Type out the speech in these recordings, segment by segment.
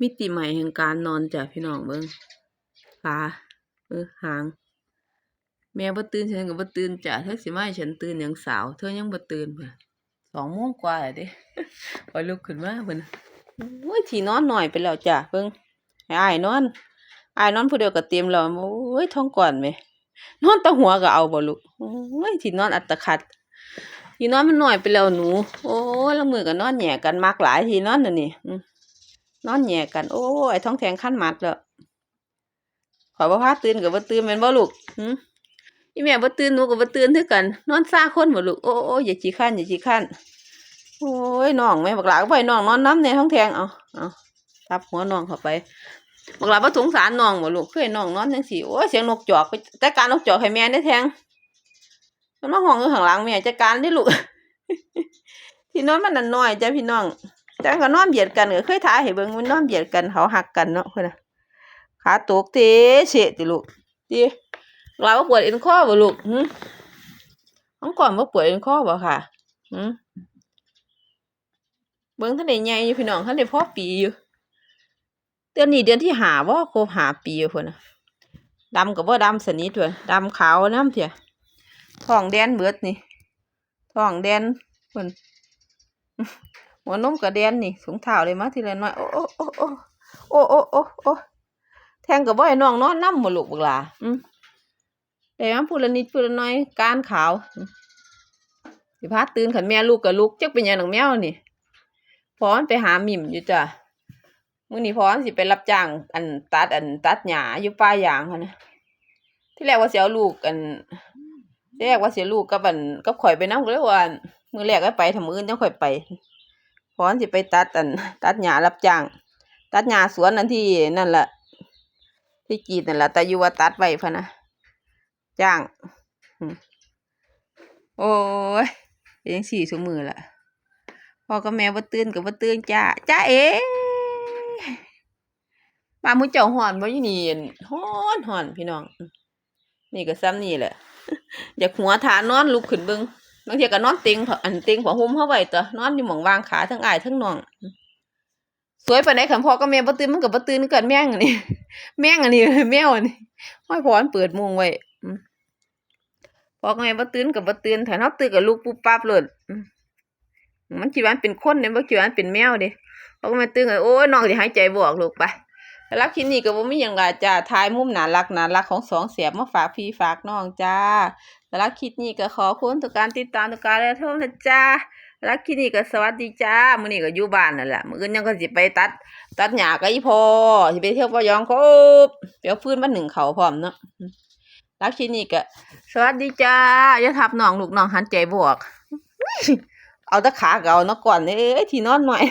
มิติใหม่แห่งการนอนจ้ะพี่น้องเบิ่งขาเออหาง แม่บ่ตื่นฉันก็บ่ตื่นจ้ะเธอสิมาให้ฉันตื่นยังสาว เธอยังบ่ตื่นพุ่นน่ะสองโมงกว่าแล้วเด้พอลุกขึ้นมาเพิ่นโอ้ยที่นอนน้อยไปแล้วจ้ะเบิ่งให้อ้ายนอนอ้ายนอนผู้เดียวก็เต็มแล้วโอ้ยท้องก่อนแหมนอนตะหัวก็เอาบ่ลูกโอ้ยที่นอนอัตคัดที่นอนมันน้อยไปแล้วหนู โอ้ยแล้วมือก็นอนแหย่กันมักหลายที่นอนน่ะนี่อื นอนแย่กัน โอ้ยท้องแทงขั้นมัดแล้วขอยบ่พาตื่นก็บ่ตื่นแม่นบ่ลูกหึอีแม่บ่ตื่นหนูก็บ่ตื่นคือกัน นอนซ่าคนบ่ลูกโอ้โอ้อย่าขี้คร้นอย่าขี้คร้นโอ้ยน้องแม่บักหลาก็บ่ให้น้องนอนน้ำในท้องแทงเอาเอาทับหัวน้องเข้าไปบักหลาบ่สงสารน้องบ่ลูกเคยน้องนอนจังซี่โอ้ยเสียงนกจอกไปจัดการนกจอกให้แม่ได้แทงมันมาห้องอยู่ข้างหลังแม่จัดการได้ลูกที่นอนมันนั่นน้อยจ้ะพี่น้อง แต่มันก็นอนเบียดกันก็เคยถ่ายให้เบิ่งมันนอนเบียดกันเขาหักกันเนาะเพิ่นน่ะขาตกเตะเสะติลูกติเราปวดเอ็นคอบ่ลูกหึน้องก่อนบ่ปวดเอ็นคอบ่ค่ะหึเบิ่งท่านได้ใหญ่อยู่พี่น้องท่านได้พ่อปีอยู่เดือนนี้เดือนที่หาบ่ครบหาปีอยู่พุ่นน่ะดำก็บ่ดำสนิทเว้ยดำขาวน้ำเถียท้องแดนเบิดนี่ท้องแดนเพิ่น หัวนมกระแดนนี่สูงเท้าเลยมาทีละน้อย โอ้โอ้โอ้โอ้โอ้โอ้โอ้โอ้แทงกับบ่ให้น้องนอนนำบ่ลูกบักลาอืมแต่มาพูดละนิดพูดละน้อยการขาวอืมสิพาตื่นขันแม่ลูกกับลูกเจักเป็นยังหนังแมวนี่พอนไปหาหมิ่มอยู่จ้ะมื้อนี้พอนสิไปรับจ้างอันตัดอันตัดหญ้าอยู่ป่ายางหั่นนะที่แรกว่าเสิเอาลูกอันที่แรกว่าเสียลูกกับอันกับข่อยไปนำก็เลยว่ามื้อแรกก็ไปถ้ามื้ออื่นจังข่อยไป พรสิไปตัดอัน ตัดหญ้ารับจ้าง ตัดหญ้าสวนอันที่นั่นแหละที่กีดนั่นแหละแต่อยู่ว่าตัดไว้พะนะจ้างโอ้ยยังสี่ซุมื้อละพ่อกับแม่บ่ตื่นก็บ่ตื่นจ้าจ้าเอ๋บ้านมื้อเจ้าฮ้อนบ่อยู่นี่อั่นฮ้อนฮ้อนพี่น้อง นี่ก็ซ้ำนี่แหละอยากหัวทานนอนลุกขึ้นเบิ่ง บางทีก็นอนเต็งอันเต็งผ้าห่มเฮาไว้ตัวนอนอยู่หม่องวางขาทั้งอายทั้งน้อง สวยปานใดคันพ่อกับแม่บ่ตื่นมันก็บ่ตื่นคือกันแม่งอันนี้แม่งอันนี้แมวอันนี้ห้อยพรเปิดมุงไว้พ่อกับแม่บ่ตื่นก็บ่ตื่นถ้าเฮาตื่นก็ลุกปุ๊บปั๊บเลยมันคิดว่ามันเป็นคนเด้บ่คิดว่ามันเป็นแมวเด้พ่อกับแม่ตื่นก็โอ้ยน้องสิหายใจบ่ออกลูกไปรับคลิปนี้ก็บ่มีหยังหลายจ้าถ่ายมุมน่ารักน่ารักของสองแสบมาฝากพี่ฝากน้องจ้า สำหรับคลิปนี้ก็ขอคุณทุกการติดตามทุกการรับชมนะจ้าสำหรับคลิปนี้ก็สวัสดีจ้ามื้อนี้ก็อยู่บ้านนั่นแหละมื้ออื่นยังก็สิไปตัด ตัดหญ้ากับอีพ่อสิไปเที่ยวปะยองครบเดี๋ยวฟื้นมาหนึ่งเขาพร้อมเนาะอืมรักคลิปนี้ก็สวัสดีจ้าอย่าทับน้องลูกน้องหันใจบวก เอาตะขาเก่าเนาะก่อนเอ้ยที่นอนหน่อย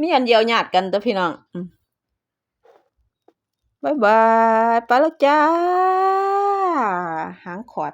มีอันเดียวญาติกันเด้อพี่น้องบายบายไปแล้วจ้า หางขอด